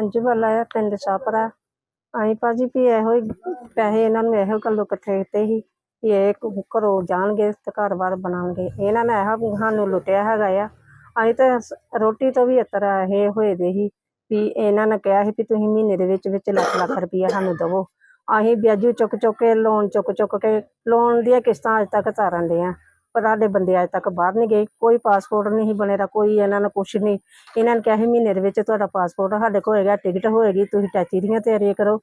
ਅੰਜੂ ਵਾਲਾ ਆ, ਪਿੰਡ ਸ਼ਾਹਪੁਰਾ ਅਸੀਂ ਭਾਜੀ ਵੀ ਇਹੋ ਹੀ ਪੈਸੇ ਇਹਨਾਂ ਨੂੰ ਇਹੋ ਗੱਲੋਂ ਇਕੱਠੇ ਕੀਤੇ ਸੀ ਵੀ ਇਹ ਘ- ਘਰੋਂ ਜਾਣਗੇ ਤੇ ਘਰ-ਬਾਰ ਬਣਾਉਣਗੇ। ਇਹਨਾਂ ਨੇ ਇਹੋ ਸਾਨੂੰ ਲੁੱਟਿਆ ਹੈਗਾ ਆ। ਅਸੀਂ ਤਾਂ ਸ- ਰੋਟੀ ਤੋਂ ਵੀ ਇਤਰ ਇਹ ਹੋਏ ਦੇ ਸੀ ਵੀ ਇਹਨਾਂ ਨੇ ਕਿਹਾ ਸੀ ਵੀ ਤੁਸੀਂ ਮਹੀਨੇ ਦੇ ਵਿੱਚ ਵਿੱਚ ਲੱਖ ਲੱਖ ਰੁਪਈਆ ਸਾਨੂੰ ਦੇਵੋ। ਅਸੀਂ ਵਿਆਜੂ ਚੁੱਕ ਚੁੱਕ ਕੇ ਲੋਨ ਚੁੱਕ ਚੁੱਕ ਕੇ ਲੋਨ ਦੀਆਂ ਕਿਸ਼ਤਾਂ ਅੱਜ ਤੱਕ ਤਾਰਨ ਦੇ ਆ। ਪਰ ਸਾਡੇ ਬੰਦੇ ਅਜੇ ਤੱਕ ਬਾਹਰ ਨਹੀਂ ਗਏ, ਕੋਈ ਪਾਸਪੋਰਟ ਨਹੀਂ ਬਣੇਦਾ ਕੋਈ ਇਹਨਾਂ ਨੂੰ ਕੁਛ ਨਹੀਂ। ਇਹਨਾਂ ਨੇ ਕਿਹਾ ਸੀ ਮਹੀਨੇ ਦੇ ਵਿੱਚ ਤੁਹਾਡਾ ਪਾਸਪੋਰਟ ਸਾਡੇ ਕੋਲ ਹੋਏਗਾ ਟਿਕਟ ਹੋਏਗੀ, ਤੁਸੀਂ ਟੈਚੀ ਦੀਆਂ ਤਿਆਰੀਆਂ ਕਰੋ।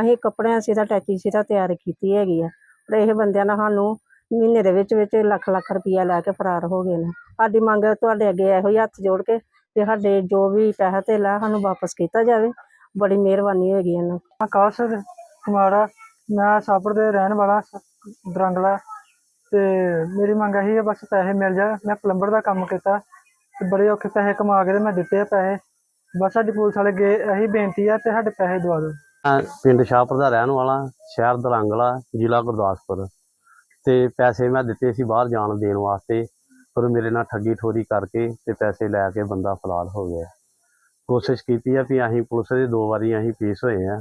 ਅਸੀਂ ਕੱਪੜਿਆਂ ਸੀ ਤਾਂ ਟੈਚੀ ਸੀ ਤਾਂ ਤਿਆਰ ਕੀਤੀ ਹੈਗੀ ਆ। ਪਰ ਇਹ ਬੰਦਿਆਂ ਨਾਲ ਸਾਨੂੰ ਮਹੀਨੇ ਦੇ ਵਿੱਚ ਵਿੱਚ ਲੱਖ ਲੱਖ ਰੁਪਈਆ ਲੈ ਕੇ ਫਰਾਰ ਹੋ ਗਏ ਨੇ। ਸਾਡੀ ਮੰਗ ਤੁਹਾਡੇ ਅੱਗੇ ਇਹੋ ਹੀ ਹੱਥ ਜੋੜ ਕੇ ਤੇ ਸਾਡੇ ਜੋ ਵੀ ਪੈਸਾ ਧੇਲਾ ਸਾਨੂੰ ਵਾਪਸ ਕੀਤਾ ਜਾਵੇ। ਬੜੀ ਮਿਹਰਬਾਨੀ ਹੋਏਗੀ ਇਹਨਾਂ ਆਕਾਸ਼ ਕੁਮਾਰਾ ਮੈਂ ਸਾਪੜ ਦੇ ਰਹਿਣ ਵਾਲਾ ਦਰੰਗਲਾ। ਤੇ ਮੇਰੀ ਮੰਗ ਇਹੀ ਹੈ ਬਸ ਪੈਸੇ ਮਿਲ ਜਾ। ਮੈਂ ਪਲੰਬਰ ਦਾ ਕੰਮ ਕੀਤਾ ਤੇ ਬੜੇ ਔਖੇ ਪੈਸੇ ਕਮਾ ਕੇ ਤੇ ਮੈਂ ਦਿੱਤੇ ਆ ਪੈਸੇ। ਬਸ ਸਾਡੀ ਪੁਲਿਸ ਵਾਲੇ ਗਏ ਇਹੀ ਬੇਨਤੀ ਆ ਤੇ ਸਾਡੇ ਪੈਸੇ ਦਵਾ ਦਿਓ। ਮੈਂ ਪਿੰਡ ਸ਼ਾਹਪੁਰ ਦਾ ਰਹਿਣ ਵਾਲਾ, ਸ਼ਹਿਰ ਦਰੰਗਲਾ, ਜ਼ਿਲ੍ਹਾ ਗੁਰਦਾਸਪੁਰ। ਤੇ ਪੈਸੇ ਮੈਂ ਦਿੱਤੇ ਸੀ ਬਾਹਰ ਜਾਣ ਦੇਣ ਵਾਸਤੇ, ਪਰ ਮੇਰੇ ਨਾਲ ਠੱਗੀ ਠੋਰੀ ਕਰਕੇ ਤੇ ਪੈਸੇ ਲੈ ਕੇ ਬੰਦਾ ਫਲਾਲ ਹੋ ਗਿਆ। ਕੋਸ਼ਿਸ਼ ਕੀਤੀ ਆ ਵੀ ਅਸੀਂ ਪੁਲਿਸ ਦੇ ਦੋ ਵਾਰੀ ਅਸੀਂ ਪੇਸ਼ ਹੋਏ ਆ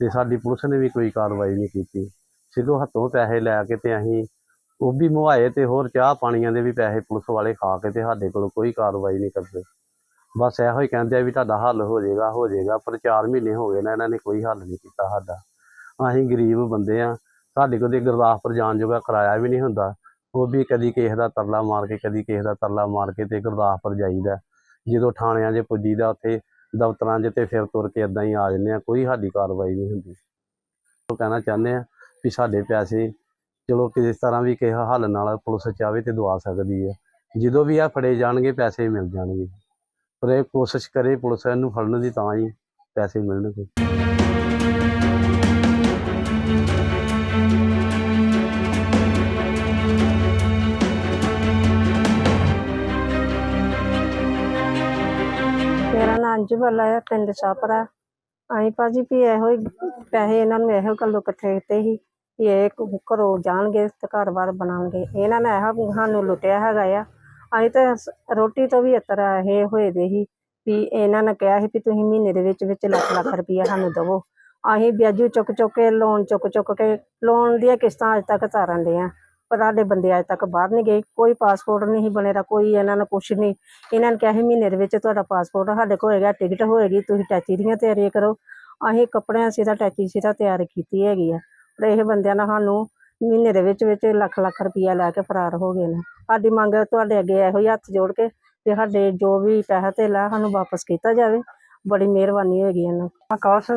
ਤੇ ਸਾਡੀ ਪੁਲਿਸ ਨੇ ਵੀ ਕੋਈ ਕਾਰਵਾਈ ਨਹੀਂ ਕੀਤੀ। ਸਿੱਧੂ ਹੱਥੋਂ ਪੈਸੇ ਲੈ ਕੇ ਤੇ ਅਸੀਂ ਉਹ ਵੀ ਮੁਹਾਏ ਤੇ ਹੋਰ ਚਾਹ ਪਾਣੀਆਂ ਦੇ ਵੀ ਪੈਸੇ ਪੁਲਿਸ ਵਾਲੇ ਖਾ ਕੇ ਤੇ ਸਾਡੇ ਕੋਲ ਕੋਈ ਕਾਰਵਾਈ ਨਹੀਂ ਕਰਦੇ। ਬਸ ਇਹੋ ਹੀ ਕਹਿੰਦੇ ਆ ਵੀ ਤੁਹਾਡਾ ਹੱਲ ਹੋ ਜਾਏਗਾ ਹੋ ਜਾਏਗਾ, ਪਰ 4 ਮਹੀਨੇ ਹੋ ਗਏ ਨਾ, ਇਹਨਾਂ ਨੇ ਕੋਈ ਹੱਲ ਨਹੀਂ ਕੀਤਾ ਸਾਡਾ। ਅਸੀਂ ਗਰੀਬ ਬੰਦੇ ਆ, ਸਾਡੇ ਕੋਲ ਤੇ ਗੁਰਦਾਸਪੁਰ ਜਾਣ ਜੋਗਾ ਕਿਰਾਇਆ ਵੀ ਨਹੀਂ ਹੁੰਦਾ। ਉਹ ਵੀ ਕਦੀ ਕਿਸੇ ਦਾ ਤਰਲਾ ਮਾਰ ਕੇ, ਕਦੀ ਕਿਸੇ ਦਾ ਤਰਲਾ ਮਾਰ ਕੇ ਤੇ ਗੁਰਦਾਸਪੁਰ ਜਾਈਦਾ। ਜਦੋਂ ਥਾਣਿਆਂ 'ਚ ਪੁੱਜੀਦਾ, ਉੱਥੇ ਦਫ਼ਤਰਾਂ 'ਚ ਤੇ ਫਿਰ ਤੁਰ ਕੇ ਇਦਾਂ ਹੀ ਆ ਜਾਂਦੇ ਆ, ਕੋਈ ਸਾਡੀ ਕਾਰਵਾਈ ਨਹੀਂ ਹੁੰਦੀ। ਉਹ ਕਹਿਣਾ ਚਾਹੁੰਦੇ ਆ ਵੀ ਸਾਡੇ ਪੈਸੇ ਚਲੋ ਕਿਸੇ ਤਰ੍ਹਾਂ ਵੀ ਕਿਸੇ ਹੱਲ ਨਾਲ ਪੁਲਿਸ ਚਾਹਵੇ ਤੇ ਦਵਾ ਸਕਦੀ ਹੈ। ਜਦੋਂ ਵੀ ਆ ਫੜੇ ਜਾਣਗੇ, ਪੈਸੇ ਮਿਲ ਜਾਣਗੇ। ਪਰ ਇਹ ਕੋਸ਼ਿਸ਼ ਕਰੇ ਪੁਲਿਸ ਇਹਨੂੰ ਫੜਨ ਦੀ ਤਾਂ ਹੀ ਪੈਸੇ ਮਿਲਣਗੇ। ਮੇਰਾ ਨਾਂ ਅੰਜੂ ਵਾਲਾ ਪਿੰਡ ਸ਼ਾਹਪੁਰਾ ਅਸੀਂ ਭਾਜੀ ਵੀ ਇਹੋ ਹੀ ਪੈਸੇ ਇਹਨਾਂ ਨੂੰ ਇਹੋ ਗੱਲੋਂ ਇਕੱਠੇ ਕੀਤੇ ਸੀ। ਵੀ ਇਹ ਘਰੋਂ ਜਾਣਗੇ ਤੇ ਘਰ-ਬਾਰ ਬਣਾਉਣਗੇ। ਇਹਨਾਂ ਨੇ ਇਹੋ ਸਾਨੂੰ ਲੁੱਟਿਆ ਹੈਗਾ ਆ। ਅਸੀਂ ਤਾਂ ਰੋਟੀ ਤੋਂ ਵੀ ਇਤਰ ਇਹ ਹੋਏ ਦੇ ਸੀ ਵੀ ਇਹਨਾਂ ਨੇ ਕਿਹਾ ਸੀ ਵੀ ਤੁਸੀਂ ਮਹੀਨੇ ਦੇ ਵਿੱਚ ਵਿੱਚ ਲੱਖ ਲੱਖ ਰੁਪਈਆ ਸਾਨੂੰ ਦੇਵੋ। ਅਸੀਂ ਵਿਆਜੂ ਚੁੱਕ ਚੁੱਕ ਕੇ, ਲੋਨ ਚੁੱਕ ਚੁੱਕ ਕੇ, ਲੋਨ ਦੀਆਂ ਕਿਸ਼ਤਾਂ ਅੱਜ ਤੱਕ ਤਾਰਨ ਦੇ ਆ। ਪਰ ਸਾਡੇ ਬੰਦੇ ਅੱਜ ਤੱਕ ਬਾਹਰ ਨਹੀਂ ਗਏ। ਕੋਈ ਪਾਸਪੋਰਟ ਨਹੀਂ ਬਣੇਦਾ ਕੋਈ ਇਹਨਾਂ ਨੂੰ ਕੁਛ ਨਹੀਂ। ਇਹਨਾਂ ਨੇ ਕਿਹਾ ਸੀ ਮਹੀਨੇ ਦੇ ਵਿੱਚ ਤੁਹਾਡਾ ਪਾਸਪੋਰਟ ਸਾਡੇ ਕੋਲ ਹੋਏਗਾ, ਟਿਕਟ ਹੋਏਗੀ, ਤੁਸੀਂ ਟੈਚੀ ਦੀਆਂ ਤਿਆਰੀਆਂ ਕਰੋ। ਅਸੀਂ ਕੱਪੜਿਆਂ ਸੀ ਤਾਂ ਟੈਚੀ ਸੀ ਤਾਂ ਤਿਆਰ ਕੀਤੀ ਹੈਗੀ ਆ। ਪਰ ਇਹ ਬੰਦਿਆਂ ਨਾਲ ਸਾਨੂੰ ਮਹੀਨੇ ਦੇ ਵਿੱਚ ਵਿੱਚ ਲੱਖ ਲੱਖ ਰੁਪਈਆ ਲੈ ਕੇ ਫਰਾਰ ਹੋ ਗਏ ਨੇ। ਸਾਡੀ ਮੰਗ ਤੁਹਾਡੇ ਅੱਗੇ ਇਹੋ ਹੀ ਹੱਥ ਜੋੜ ਕੇ ਤੇ ਸਾਡੇ ਜੋ ਵੀ ਪੈਸਾ ਧੇਲਾ ਸਾਨੂੰ ਵਾਪਸ ਕੀਤਾ ਜਾਵੇ। ਬੜੀ ਮਿਹਰਬਾਨੀ ਹੋਏਗੀ ਇਹਨਾਂ ਆਕਾਸ਼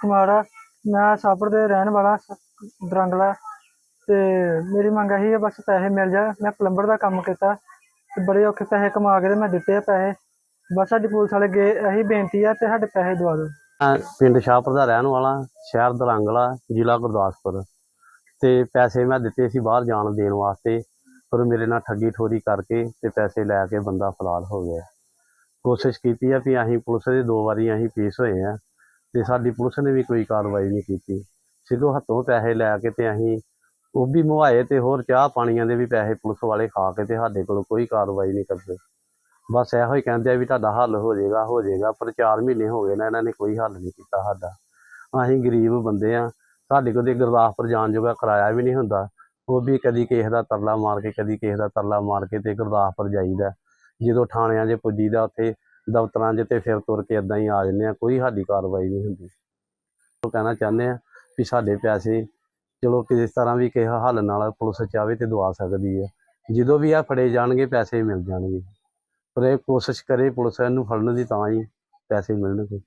ਕੁਮਾਰਾ, ਮੈਂ ਸਾਪੜ ਦੇ ਰਹਿਣ ਵਾਲਾ ਸ- ਦਰੰਗਲਾ। ਤੇ ਮੇਰੀ ਮੰਗ ਇਹੀ ਹੈ ਬਸ ਪੈਸੇ ਮਿਲ ਜਾ ਮੈਂ ਪਲੰਬਰ ਦਾ ਕੰਮ ਕੀਤਾ ਤੇ ਬੜੇ ਔਖੇ ਪੈਸੇ ਕਮਾ ਕੇ ਤੇ ਮੈਂ ਦਿੱਤੇ ਆ ਪੈਸੇ। ਬਸ ਸਾਡੀ ਪੁਲਿਸ ਵਾਲੇ ਗਏ ਇਹੀ ਬੇਨਤੀ ਆ ਤੇ ਸਾਡੇ ਪੈਸੇ ਦਵਾ ਦਿਓ। ਪਿੰਡ ਸ਼ਾਹਪੁਰ ਦਾ ਰਹਿਣ ਵਾਲਾ, ਸ਼ਹਿਰ ਦਰੰਗਲਾ ਜ਼ਿਲ੍ਹਾ ਗੁਰਦਾਸਪੁਰ। ਤੇ ਪੈਸੇ ਮੈਂ ਦਿੱਤੇ ਸੀ ਬਾਹਰ ਜਾਣ ਦੇਣ ਵਾਸਤੇ, ਪਰ ਮੇਰੇ ਨਾਲ ਠੱਗੀ ਠੋਰੀ ਕਰਕੇ ਤੇ ਪੈਸੇ ਲੈ ਕੇ ਬੰਦਾ ਫਲਾਲ ਹੋ ਗਿਆ। ਕੋਸ਼ਿਸ਼ ਕੀਤੀ ਆ ਵੀ ਅਸੀਂ ਪੁਲਿਸ ਦੇ ਦੋ ਵਾਰੀ ਅਸੀਂ ਪੇਸ਼ ਹੋਏ ਆ ਤੇ ਸਾਡੀ ਪੁਲਿਸ ਨੇ ਵੀ ਕੋਈ ਕਾਰਵਾਈ ਨਹੀਂ ਕੀਤੀ। ਸਿੱਧੋ ਹੱਥੋਂ ਪੈਸੇ ਲੈ ਕੇ ਤੇ ਅਸੀਂ ਉਹ ਵੀ ਮੁਹਾਏ ਤੇ ਹੋਰ ਚਾਹ ਪਾਣੀਆਂ ਦੇ ਵੀ ਪੈਸੇ ਪੁਲਿਸ ਵਾਲੇ ਖਾ ਕੇ ਤੇ ਸਾਡੇ ਕੋਲ ਕੋਈ ਕਾਰਵਾਈ ਨਹੀਂ ਕਰਦੇ। ਬਸ ਇਹੋ ਹੀ ਕਹਿੰਦੇ ਆ ਵੀ ਤੁਹਾਡਾ ਹੱਲ ਹੋ ਜਾਏਗਾ ਹੋ ਜਾਏਗਾ, ਪਰ 4 ਮਹੀਨੇ ਹੋ ਗਏ ਨਾ, ਇਹਨਾਂ ਨੇ ਕੋਈ ਹੱਲ ਨਹੀਂ ਕੀਤਾ ਸਾਡਾ। ਅਸੀਂ ਗਰੀਬ ਬੰਦੇ ਆ, ਸਾਡੇ ਕੋਲ ਤੇ ਗੁਰਦਾਸਪੁਰ ਜਾਣ ਜੋਗਾ ਕਿਰਾਇਆ ਵੀ ਨਹੀਂ ਹੁੰਦਾ। ਉਹ ਵੀ ਕਦੀ ਕਿਸੇ ਦਾ ਤਰਲਾ ਮਾਰ ਕੇ, ਕਦੀ ਕਿਸੇ ਦਾ ਤਰਲਾ ਮਾਰ ਕੇ ਤੇ ਗੁਰਦਾਸਪੁਰ ਜਾਈਦਾ। ਜਦੋਂ ਥਾਣਿਆਂ 'ਚ ਪੁੱਜੀਦਾ, ਉੱਥੇ ਦਫ਼ਤਰਾਂ 'ਚ ਤੇ ਫਿਰ ਤੁਰ ਕੇ ਇਦਾਂ ਹੀ ਆ ਜਾਂਦੇ ਆ, ਕੋਈ ਸਾਡੀ ਕਾਰਵਾਈ ਨਹੀਂ ਹੁੰਦੀ। ਉਹ ਕਹਿਣਾ ਚਾਹੁੰਦੇ ਆ ਵੀ ਸਾਡੇ ਪੈਸੇ ਚਲੋ ਕਿਸੇ ਤਰ੍ਹਾਂ ਵੀ ਕਿਸੇ ਹੱਲ ਨਾਲ ਪੁਲਿਸ ਚਾਹਵੇ ਤੇ ਦਵਾ ਸਕਦੀ ਹੈ ਜਦੋਂ ਵੀ ਆ ਫੜੇ ਜਾਣਗੇ, ਪੈਸੇ ਮਿਲ ਜਾਣਗੇ। ਪਰ ਇਹ ਕੋਸ਼ਿਸ਼ ਕਰੇ ਪੁਲਿਸ ਇਹਨੂੰ ਫੜਨ ਦੀ ਤਾਂ ਹੀ ਪੈਸੇ ਮਿਲਣਗੇ।